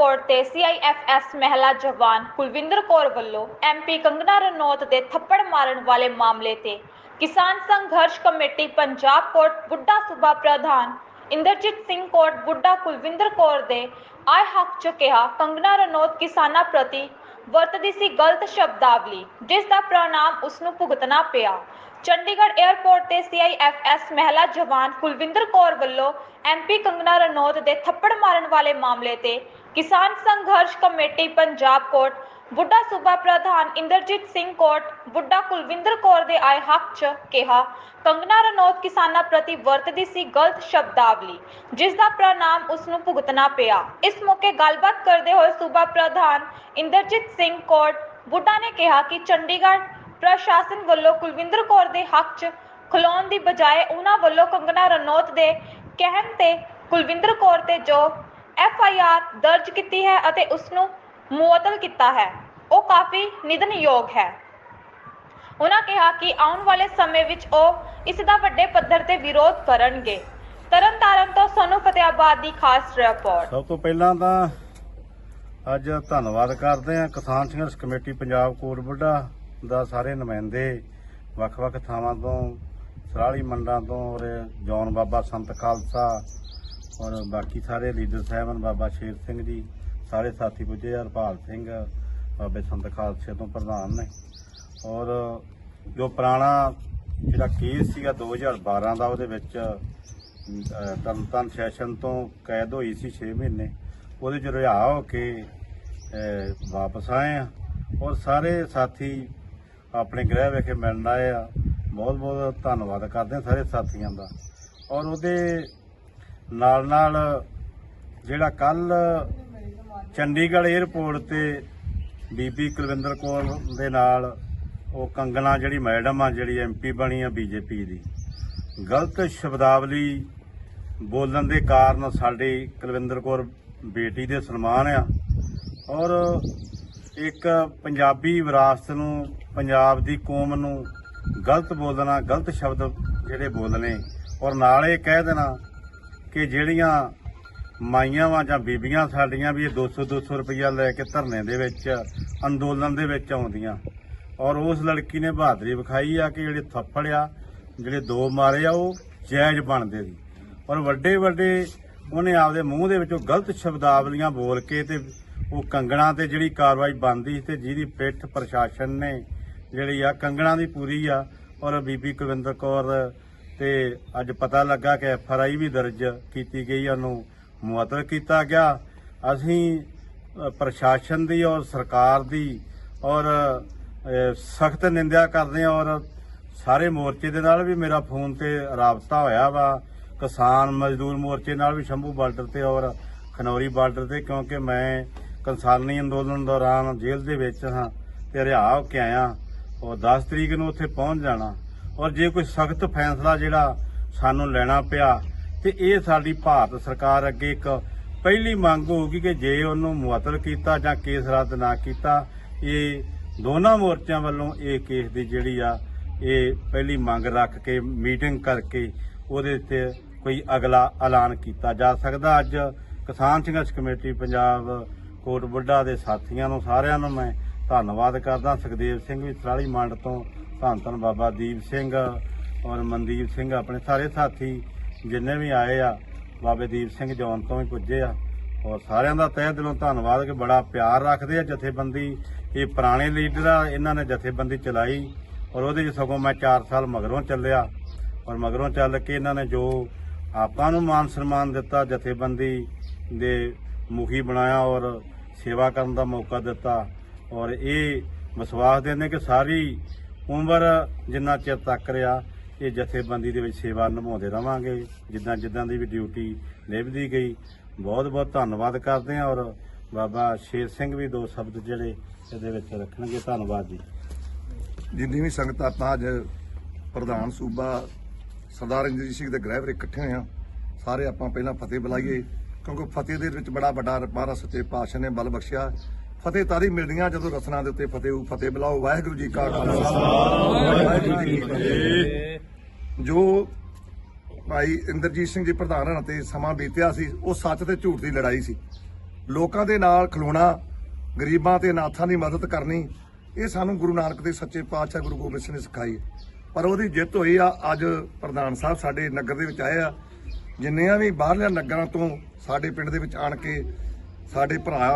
Airport ਤੇ ਸੀਆਈਐਫਐਸ ਮਹਿਲਾ ਜਵਾਨ ਕੁਲਵਿੰਦਰ ਕੌਰ ਵੱਲੋਂ ਐਮਪੀ ਕੰਗਨਾ ਰਣੌਤ ਦੇ ਥੱਪੜ ਮਾਰਨ ਵਾਲੇ ਮਾਮਲੇ ਤੇ ਕਿਸਾਨ ਸੰਘਰਸ਼ ਕਮੇਟੀ ਪੰਜਾਬ ਕੋਟ ਬੁੱਢਾ ਸੂਬਾ ਪ੍ਰਧਾਨ ਇੰਦਰਜੀਤ ਸਿੰਘ ਕੋਟ ਬੁੱਢਾ ਕੁਲਵਿੰਦਰ ਕੌਰ ਦੇ ਆਏ ਹੱਕ ਚ ਕਿਹਾ, ਕੰਗਨਾ ਰਣੌਤ ਕਿਸਾਨਾਂ ਪ੍ਰਤੀ ਵਰਤਦੀ ਸੀ ਗਲਤ ਸ਼ਬਦਾਵਲੀ ਜਿਸ ਦਾ ਪ੍ਰਣਾਮ ਉਸ ਨੂੰ ਭੁਗਤਣਾ ਪਿਆ। ਚੰਡੀਗੜ੍ਹ 에ਅਰਪੋਰਟ ਤੇ ਸੀਆਈਐਫਐਸ ਮਹਿਲਾ ਜਵਾਨ ਕੁਲਵਿੰਦਰ ਕੌਰ ਵੱਲੋਂ ਐਮਪੀ ਕੰਗਨਾ ਰਣੌਤ ਦੇ ਥੱਪੜ ਮਾਰਨ ਵਾਲੇ ਮਾਮਲੇ ਤੇ ਕਿਸਾਨ ਸੰਘਰਸ਼ ਕਮੇਟੀ ਪੰਜਾਬ ਕੋਟ ਬੁੱਢਾ ਸੂਬਾ ਪ੍ਰਧਾਨ ਇੰਦਰਜੀਤ ਸਿੰਘ ਕੋਟ ਬੁੱਢਾ ਕੁਲਵਿੰਦਰ ਕੌਰ ਦੇ ਆਏ ਹੱਕ 'ਚ ਕਿਹਾ, ਕੰਗਨਾ ਰਣੌਤ ਕਿਸਾਨਾਂ ਪ੍ਰਤੀ ਵਰਤਦੀ ਸੀ ਗਲਤ ਸ਼ਬਦਾਵਲੀ ਜਿਸ ਦਾ ਪ੍ਰਣਾਮ ਉਸ ਨੂੰ ਭੁਗਤਣਾ ਪਿਆ। ਇਸ ਮੌਕੇ ਗੱਲਬਾਤ ਕਰਦੇ ਹੋਏ ਸੂਬਾ ਪ੍ਰਧਾਨ ਇੰਦਰਜੀਤ ਸਿੰਘ ਕੋਟ ਬੁੱਢਾ ਨੇ ਕਿਹਾ ਕਿ ਚੰਡੀਗੜ੍ਹ ਪ੍ਰਸ਼ਾਸਨ ਵੱਲੋਂ ਕੁਲਵਿੰਦਰ ਕੌਰ ਦੇ ਹੱਕ 'ਚ ਖਲੋਣ ਦੀ ਬਜਾਏ ਉਹਨਾਂ ਵੱਲੋਂ ਕੰਗਨਾ ਰਣੌਤ ਦੇ ਕਹਿਣ ਤੇ ਕੁਲਵਿੰਦਰ ਕੌਰ ਤੇ ਜੋ ਐਫ ਆਈ ਆਰ ਦਰਜ ਕੀਤੀ ਹੈ ਅਤੇ ਉਸ ਨੂੰ ਮੁਅੱਤਲ ਕੀਤਾ ਹੈ, ਉਹ ਕਾਫੀ ਨਿੰਦਣਯੋਗ ਹੈ। ਉਹਨਾਂ ਕਿਹਾ ਕਿ ਆਉਣ ਵਾਲੇ ਸਮੇਂ ਵਿੱਚ ਉਹ ਇਸ ਦਾ ਵੱਡੇ ਪੱਧਰ ਤੇ ਵਿਰੋਧ ਕਰਨਗੇ। ਤਰਨਤਾਰਨ ਤੋਂ ਸੋਨੂ ਫਤਿਆਬਾਦ ਦੀ ਖਾਸ ਰਿਪੋਰਟ। ਸਭ ਤੋਂ ਪਹਿਲਾਂ ਤਾਂ ਅੱਜ ਧੰਨਵਾਦ ਕਰਦੇ ਹਾਂ ਕਿਸਾਨ ਸੰਘਰਸ਼ ਕਮੇਟੀ ਪੰਜਾਬ ਕੋਟ ਦਾ ਸਾਰੇ ਨੁਮਾਇੰਦੇ ਵੱਖ-ਵੱਖ ਥਾਵਾਂ ਤੋਂ ਸਰਾਲੀ ਮੰਡਾਂ ਤੋਂ ਔਰ ਜੌਨ ਬਾਬਾ ਸੰਤ ਖਾਲਸਾ ਔਰ ਬਾਕੀ ਸਾਰੇ ਲੀਡਰ ਸਾਹਿਬਾਨ ਬਾਬਾ ਸ਼ੇਰ ਸਿੰਘ ਜੀ ਸਾਰੇ ਸਾਥੀ ਪੁੱਜੇ ਹਰਪਾਲ ਸਿੰਘ ਬਾਬੇ ਸੰਤ ਖਾਲਸੇ ਤੋਂ ਪ੍ਰਧਾਨ ਨੇ। ਔਰ ਜੋ ਪੁਰਾਣਾ ਜਿਹੜਾ ਕੇਸ ਸੀਗਾ 2012 ਦਾ ਉਹਦੇ ਵਿੱਚ ਅਹ, ਤਰਨਤਾਰਨ ਸੈਸ਼ਨ ਤੋਂ ਕੈਦ ਹੋਈ ਸੀ 6 ਮਹੀਨੇ। ਉਹਦੇ ਚ ਰਿਹਾ ਹੋ ਕੇ ਵਾਪਸ ਆਏ ਆ। ਔਰ ਸਾਰੇ ਸਾਥੀ ਆਪਣੇ ਗ੍ਰਹਿ ਵਿਖੇ ਮਿਲਣ ਆਏ ਆ। ਬਹੁਤ ਬਹੁਤ ਧੰਨਵਾਦ ਕਰਦੇ ਹਾਂ ਸਾਰੇ ਸਾਥੀਆਂ ਦਾ। ਔਰ ਉਹਦੇ ਨਾਲ ਨਾਲ ਜਿਹੜਾ ਕੱਲ ਚੰਡੀਗੜ੍ਹ 에ਅਰਪੋਰਟ ਤੇ ਬੀਬੀ ਕੁਲਵਿੰਦਰ ਕੌਰ ਦੇ ਨਾਲ ਉਹ ਕੰਗਣਾ ਜਿਹੜੀ ਮੈਡਮ ਆ, ਜਿਹੜੀ ਐਮਪੀ ਬਣੀ ਆ ਬੀਜੇਪੀ ਦੀ, ਗਲਤ ਸ਼ਬਦਾਵਲੀ ਬੋਲਣ ਦੇ ਕਾਰਨ ਸਾਡੀ ਕੁਲਵਿੰਦਰ ਕੌਰ ਬੇਟੀ ਦੇ ਸਨਮਾਨ ਆ। ਔਰ ਇੱਕ ਪੰਜਾਬੀ ਵਿਰਾਸਤ ਨੂੰ, ਪੰਜਾਬ ਦੀ ਕੌਮ ਨੂੰ ਗਲਤ ਬੋਲਣਾ, ਗਲਤ ਸ਼ਬਦ ਜਿਹੜੇ ਬੋਲਣੇ, ਔਰ ਨਾਲ ਇਹ ਕਹਿ ਦੇਣਾ ਕਿ ਜਿਹੜੀਆਂ ਮਾਈਆਂ ਵਾਂ ਜਾਂ ਬੀਬੀਆਂ ਸਾਡੀਆਂ ਵੀ ਇਹ 200 200 ਰੁਪਈਆ ਲੈ ਕੇ ਧਰਨੇ ਦੇ ਵਿੱਚ, ਅੰਦੋਲਨ ਦੇ ਵਿੱਚ ਆਉਂਦੀਆਂ, ਔਰ ਉਸ ਲੜਕੀ ਨੇ ਬਹਾਦਰੀ ਵਿਖਾਈ ਆ ਕਿ ਜਿਹੜੇ ਥੱਪੜ ਆ, ਜਿਹੜੇ ਦੋ ਮਾਰੇ ਆ, ਉਹ ਜਾਇਜ਼ ਬਣਦੇ ਸੀ। ਔਰ ਵੱਡੇ ਵੱਡੇ ਉਹਨੇ ਆਪਦੇ ਮੂੰਹ ਦੇ ਵਿੱਚੋਂ ਗਲਤ ਸ਼ਬਦਾਵਲੀਆਂ ਬੋਲ ਕੇ ਤੇ ਉਹ ਕੰਗਣਾ ਤੇ ਜਿਹੜੀ ਕਾਰਵਾਈ ਬਣਦੀ ਸੀ ਤੇ ਜਿਹਦੀ ਪਿੱਠ ਪ੍ਰਸ਼ਾਸਨ ਨੇ ਜਿਹੜੀ ਆ, ਕੰਗਣਾ ਦੀ ਪੂਰੀ ਆ। ਔਰ ਬੀਬੀ ਕੁਵਿੰਦਰ ਕੌਰ ਤੇ ਅੱਜ ਪਤਾ ਲੱਗਾ ਕਿ ਐਫ ਆਰ ਆਈ ਵੀ ਦਰਜ ਕੀਤੀ ਗਈ ਉਹਨੂੰ ਮੁਅੱਤਲ ਕੀਤਾ ਗਿਆ। ਅਸੀਂ ਪ੍ਰਸ਼ਾਸਨ ਦੀ ਔਰ ਸਰਕਾਰ ਦੀ ਔਰ ਸਖਤ ਨਿੰਦਿਆ ਕਰਦੇ ਹਾਂ ਔਰ ਸਾਰੇ ਮੋਰਚੇ ਦੇ ਨਾਲ ਵੀ ਮੇਰਾ ਫੋਨ ਤੇ ਰਾਬਤਾ ਹੋਇਆ ਵਾ। ਕਿਸਾਨ ਮਜ਼ਦੂਰ ਮੋਰਚੇ ਨਾਲ ਵੀ ਸ਼ੰਭੂ ਬਾਰਡਰ ਤੇ ਔਰ ਖਨੌਰੀ ਬਾਰਡਰ ਤੇ, ਕਿਉਂਕਿ ਮੈਂ ਕਿਸਾਨੀ ਅੰਦੋਲਨ ਦੌਰਾਨ ਜੇਲ੍ਹ ਦੇ ਵਿੱਚ ਹਾਂ ਤੇ ਰਿਹਾ ਹੋ ਕੇ ਆਇਆ। ਔਰ 10 ਤਰੀਕ ਨੂੰ ਉੱਥੇ ਪਹੁੰਚ ਜਾਣਾ। ਔਰ ਜੇ ਕੋਈ ਸਖਤ ਫੈਸਲਾ ਜਿਹੜਾ ਸਾਨੂੰ ਲੈਣਾ ਪਿਆ, ਤੇ ਇਹ ਸਾਡੀ ਭਾਰਤ ਸਰਕਾਰ ਅੱਗੇ ਇੱਕ ਪਹਿਲੀ ਮੰਗ ਹੋਊਗੀ ਕਿ ਜੇ ਉਹਨੂੰ ਮੁਅੱਤਲ ਕੀਤਾ ਜਾਂ ਕੇਸ ਰੱਦ ਨਾ ਕੀਤਾ, ਇਹ ਦੋਨਾਂ ਮੋਰਚਿਆਂ ਵੱਲੋਂ ਇਹ ਕੇਸ ਦੀ ਜਿਹੜੀ ਆ, ਇਹ ਪਹਿਲੀ ਮੰਗ ਰੱਖ ਕੇ, ਮੀਟਿੰਗ ਕਰਕੇ ਉਹਦੇ ਤੇ ਕੋਈ ਅਗਲਾ ਐਲਾਨ ਕੀਤਾ ਜਾ ਸਕਦਾ। ਅੱਜ ਕਿਸਾਨ ਸੰਘਰਸ਼ ਕਮੇਟੀ ਪੰਜਾਬ ਕੋਟ ਬੁੱਢਾ ਦੇ ਸਾਥੀਆਂ ਨੂੰ ਸਾਰਿਆਂ ਨੂੰ ਮੈਂ ਧੰਨਵਾਦ ਕਰਦਾ। ਸੁਖਦੇਵ ਸਿੰਘ ਵੀ ਸਰਾਲੀ ਮੰਡ ਤੋਂ ਧੰਨ ਧੰਨ ਬਾਬਾ ਦੀਪ ਸਿੰਘ ਔਰ ਮਨਦੀਪ ਸਿੰਘ ਆਪਣੇ ਸਾਰੇ ਸਾਥੀ ਜਿੰਨੇ ਵੀ ਆਏ ਆ, ਬਾਬੇ ਦੀਪ ਸਿੰਘ ਜੌਨ ਤੋਂ ਵੀ ਪੁੱਜੇ ਆ। ਔਰ ਸਾਰਿਆਂ ਦਾ ਤਹਿ ਦਿਲੋਂ ਧੰਨਵਾਦ ਕਿ ਬੜਾ ਪਿਆਰ ਰੱਖਦੇ ਆ ਜਥੇਬੰਦੀ। ਇਹ ਪੁਰਾਣੇ ਲੀਡਰ ਆ, ਇਹਨਾਂ ਨੇ ਜਥੇਬੰਦੀ ਚਲਾਈ ਔਰ ਉਹਦੇ 'ਚ ਸਗੋਂ ਮੈਂ 4 ਸਾਲ ਮਗਰੋਂ ਚੱਲਿਆ। ਔਰ ਮਗਰੋਂ ਚੱਲ ਕੇ ਇਹਨਾਂ ਨੇ ਜੋ ਆਪਾਂ ਨੂੰ ਮਾਨ ਸਨਮਾਨ ਦਿੱਤਾ, ਜਥੇਬੰਦੀ ਦੇ ਮੁਖੀ ਬਣਾਇਆ ਔਰ ਸੇਵਾ ਕਰਨ ਦਾ ਮੌਕਾ ਦਿੱਤਾ ਔਰ ਇਹ ਵਿਸ਼ਵਾਸ ਦਿੰਦੇ ਕਿ ਸਾਰੀ ਉਮਰ ਜਿੰਨਾ ਚਿਰ ਤੱਕ ਰਿਹਾ, ਇਹ ਜਥੇਬੰਦੀ ਦੇ ਵਿੱਚ ਸੇਵਾ ਨਿਭਾਉਂਦੇ ਰਵਾਂਗੇ। ਜਿੱਦਾਂ ਜਿੱਦਾਂ ਦੀ ਵੀ ਡਿਊਟੀ ਨਿਭਦੀ ਗਈ, ਬਹੁਤ ਬਹੁਤ ਧੰਨਵਾਦ ਕਰਦੇ ਹਾਂ ਔਰ ਬਾਬਾ ਸ਼ੇਰ ਸਿੰਘ ਵੀ ਦੋ ਸ਼ਬਦ ਜਿਹੜੇ ਇਹਦੇ ਵਿੱਚ ਰੱਖਣਗੇ। ਧੰਨਵਾਦ ਜੀ। ਜਿੰਨੀ ਵੀ ਸੰਗਤ ਆਪਾਂ ਅੱਜ ਪ੍ਰਧਾਨ ਸੂਬਾ ਸਰਦਾਰ ਇੰਦਰਜੀਤ ਸਿੰਘ ਦੇ ਗ੍ਰਹਿ ਵਿਖੇ ਇਕੱਠੇ ਹੋਏ ਆ ਸਾਰੇ ਆਪਾਂ ਪਹਿਲਾਂ ਫਤਿਹ ਬੁਲਾਈਏ। ਕਿਉਂਕਿ ਫਤਿਹ ਦੇ ਵਿੱਚ ਬੜਾ ਵੱਡਾ ਮਹਾਰਾਜ ਸੱਚੇ ਪਾਤਸ਼ਾਹ ਨੇ ਬਲ ਬਖਸ਼ਿਆ। ਫਤਿਹ ਤਾਰੀ ਮਿਲਦੀਆਂ ਜਦੋਂ ਰਸਨਾ ਦੇ ਉੱਤੇ ਫਤਿਹ ਹੋਊ ਫਤਿਹ ਬੁਲਾਓ। ਵਾਹਿਗੁਰੂ ਜੀ ਕਾ ਖਾਲਸਾ। ਵਾਹਿਗੁਰੂ ਜੀ ਕੀ ਫਤਿਹ। ਜੋ ਭਾਈ ਇੰਦਰਜੀਤ ਸਿੰਘ ਜੀ ਪ੍ਰਧਾਨ ਹਨ ਤੇ ਸਮਾਂ ਬੀਤਿਆ ਸੀ, ਉਹ ਸੱਚ ਤੇ ਝੂਠ ਦੀ ਲੜਾਈ ਸੀ। ਲੋਕਾਂ ਦੇ ਨਾਲ ਖਲੋਣਾ, ਗਰੀਬਾਂ ਤੇ ਅਨਾਥਾਂ ਦੀ ਮਦਦ ਕਰਨੀ, ਇਹ ਸਾਨੂੰ ਗੁਰੂ ਨਾਨਕ ਦੇ ਸੱਚੇ ਪਾਤਸ਼ਾਹ ਗੁਰੂ ਗੋਬਿੰਦ ਸਿੰਘ ਨੇ ਸਿਖਾਈ। ਪਰ ਉਹਦੀ ਜਿੱਤ ਹੋਈ ਆ, ਅੱਜ ਪ੍ਰਧਾਨ ਸਾਹਿਬ ਸਾਡੇ ਨਗਰ ਦੇ ਵਿੱਚ ਆਏ ਆ। ਜਿੰਨੀਆਂ ਵੀ ਬਾਹਰਲਿਆਂ ਨਗਰਾਂ ਤੋਂ ਸਾਡੇ ਪਿੰਡ ਦੇ ਵਿੱਚ ਆਣ ਕੇ ਸਾਡੇ ਭਰਾ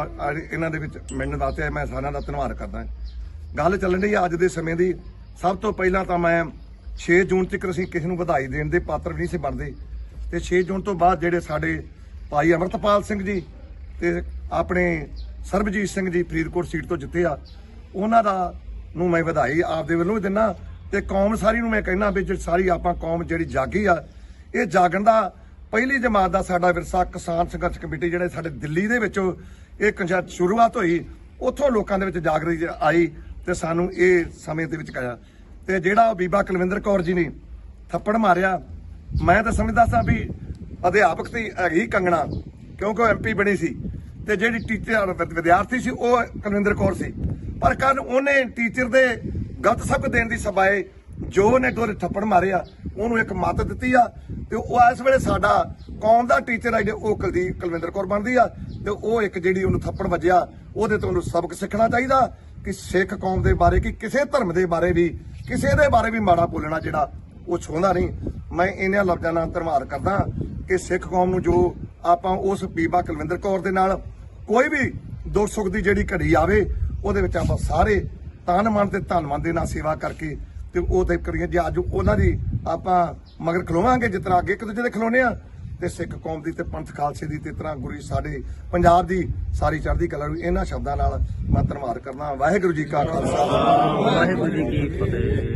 ਇਹਨਾਂ ਦੇ ਵਿੱਚ ਮਿਲਣ ਵਾਸਤੇ ਮੈਂ ਸਾਰਿਆਂ ਦਾ ਧੰਨਵਾਦ ਕਰਦਾ। ਗੱਲ ਚੱਲਣ ਦੀ ਅੱਜ ਦੇ ਸਮੇਂ ਦੀ। ਸਭ ਤੋਂ ਪਹਿਲਾਂ ਤਾਂ ਮੈਂ 6 ਜੂਨ ਤੱਕ ਅਸੀਂ ਕਿਸੇ ਨੂੰ ਵਧਾਈ ਦੇਣ ਦੇ ਪਾਤਰ ਵੀ ਨਹੀਂ ਸੀ ਬਣਦੇ। ਤੇ 6 ਜੂਨ ਤੋਂ ਬਾਅਦ ਜਿਹੜੇ ਸਾਡੇ ਭਾਈ ਅਮਰਤਪਾਲ ਸਿੰਘ ਜੀ ਤੇ ਆਪਣੇ ਸਰਬਜੀਤ ਸਿੰਘ ਜੀ ਫਰੀਦਕੋਟ ਸੀਟ ਤੋਂ ਜਿੱਤੇ ਆ, ਉਹਨਾਂ ਦਾ ਨੂੰ ਮੈਂ ਵਧਾਈ ਆਪਦੇ ਵੱਲੋਂ ਵੀ ਦਿੰਨਾ। ਤੇ ਕੌਮ ਸਾਰੀ ਨੂੰ ਮੈਂ ਕਹਿਣਾ ਵੀ ਜਿਹੜੀ ਸਾਰੀ ਆਪਾਂ ਕੌਮ ਜਿਹੜੀ ਜਾਗੀ ਆ, ਇਹ ਜਾਗਣ ਦਾ ਪਹਿਲੀ ਜਮਾਤ ਦਾ ਸਾਡਾ ਵਿਰਸਾ ਕਿਸਾਨ ਸੰਘਰਸ਼ ਕਮੇਟੀ ਜਿਹੜੇ ਸਾਡੇ ਦਿੱਲੀ ਦੇ ਵਿੱਚੋਂ ਇਹ ਕੰਜਾ ਸ਼ੁਰੂਆਤ ਹੋਈ, ਉੱਥੋਂ ਲੋਕਾਂ ਦੇ ਵਿੱਚ ਜਾਗਰਤੀ ਆਈ ਤੇ ਸਾਨੂੰ ਇਹ ਸਮੇਂ ਦੇ ਵਿੱਚ ਕਾਇਆ। ਤੇ ਜਿਹੜਾ ਬੀਬਾ ਕੁਲਵਿੰਦਰ ਕੌਰ ਜੀ ਨੇ ਥੱਪੜ ਮਾਰਿਆ, ਮੈਂ ਤਾਂ ਸਮਝਦਾ ਸਾਂ ਵੀ ਅਧਿਆਪਕ ਤੇ ਹੈਗੀ ਕੰਗਣਾ, ਕਿਉਂਕਿ ਉਹ ਐਮਪੀ ਬਣੀ ਸੀ। ਤੇ ਜਿਹੜੀ ਟੀਚਰ ਵਿਦਿਆਰਥੀ ਸੀ, ਉਹ ਕੁਲਵਿੰਦਰ ਕੌਰ ਸੀ। ਪਰ ਕੱਲ ਉਹਨੇ ਟੀਚਰ ਦੇ ਗਲਤ ਸਬਕ ਦੇਣ ਦੀ ਸਬਾਏ ਜੋ ਉਹਨੇ ਦੋਰੇ ਥੱਪੜ ਮਾਰਿਆ ਉਹਨੂੰ ਇੱਕ ਮੱਤ ਦਿੱਤੀ ਆ ਉਹ ਇਸ ਵੇਲੇ ਸਾਡਾ ਕੌਮ ਦਾ ਟੀਚਰ ਆ ਜਿਹੜੇ, ਉਹ ਕੁਲਦੀਪ, ਕੁਲਵਿੰਦਰ ਕੌਰ ਬਣਦੀ ਆ ਤੇ ਉਹ ਇੱਕ ਜਿਹੜੀ ਉਹਨੂੰ ਥੱਪੜ ਵੱਜਿਆ, ਉਹਦੇ ਤੋਂ ਉਹਨੂੰ ਸਬਕ ਸਿੱਖਣਾ ਚਾਹੀਦਾ ਕਿ ਸਿੱਖ ਕੌਮ ਦੇ ਬਾਰੇ, ਕਿ ਕਿਸੇ ਧਰਮ ਦੇ ਬਾਰੇ ਵੀ, ਕਿਸੇ ਦੇ ਬਾਰੇ ਵੀ ਮਾੜਾ ਬੋਲਣਾ ਜਿਹੜਾ ਉਹ ਛੋਹਦਾ ਨਹੀਂ। ਮੈਂ ਇਹਨਾਂ ਲਫ਼ਜ਼ਾਂ ਨਾਲ ਧੰਨਵਾਦ ਕਰਦਾ ਕਿ ਸਿੱਖ ਕੌਮ ਨੂੰ ਜੋ ਆਪਾਂ ਉਸ ਬੀਬਾ ਕੁਲਵਿੰਦਰ ਕੌਰ ਦੇ ਨਾਲ ਕੋਈ ਵੀ ਦੁੱਖ ਸੁੱਖ ਦੀ ਜਿਹੜੀ ਘੜੀ ਆਵੇ, ਉਹਦੇ ਵਿੱਚ ਆਪਾਂ ਸਾਰੇ ਤਨ ਮਨ ਤੇ ਧਨ ਮਨ ਦੇ ਨਾਲ ਸੇਵਾ ਕਰਕੇ ਤੇ ਉਹ ਤੇ ਕਰੀਏ ਜੇ ਅੱਜ ਉਹਨਾਂ ਦੀ ਆਪਾਂ ਮਗਰ ਖਲੋਵਾਂਗੇ ਜਿਸ ਤਰ੍ਹਾਂ ਅੱਗੇ ਇੱਕ ਦੂਜੇ ਦੇ ਖਲੋਨੇ ਆ। ਤੇ ਸਿੱਖ ਕੌਮ ਦੀ ਤੇ ਪੰਥ ਖਾਲਸੇ ਦੀ ਤੇ ਤਰ੍ਹਾਂ ਗੁਰੂ ਸਾਡੇ ਪੰਜਾਬ ਦੀ ਸਾਰੀ ਚੜ੍ਹਦੀ ਕਲਾ ਨੂੰ ਇਹਨਾਂ ਸ਼ਬਦਾਂ ਨਾਲ ਮੈਂ ਧੰਨਵਾਦ ਕਰਦਾ ਵਾਹਿਗੁਰੂ ਜੀ ਕਾ ਖਾਲਸਾ। ਵਾਹਿਗੁਰੂ ਜੀ ਕੀ ਫਤਿਹ।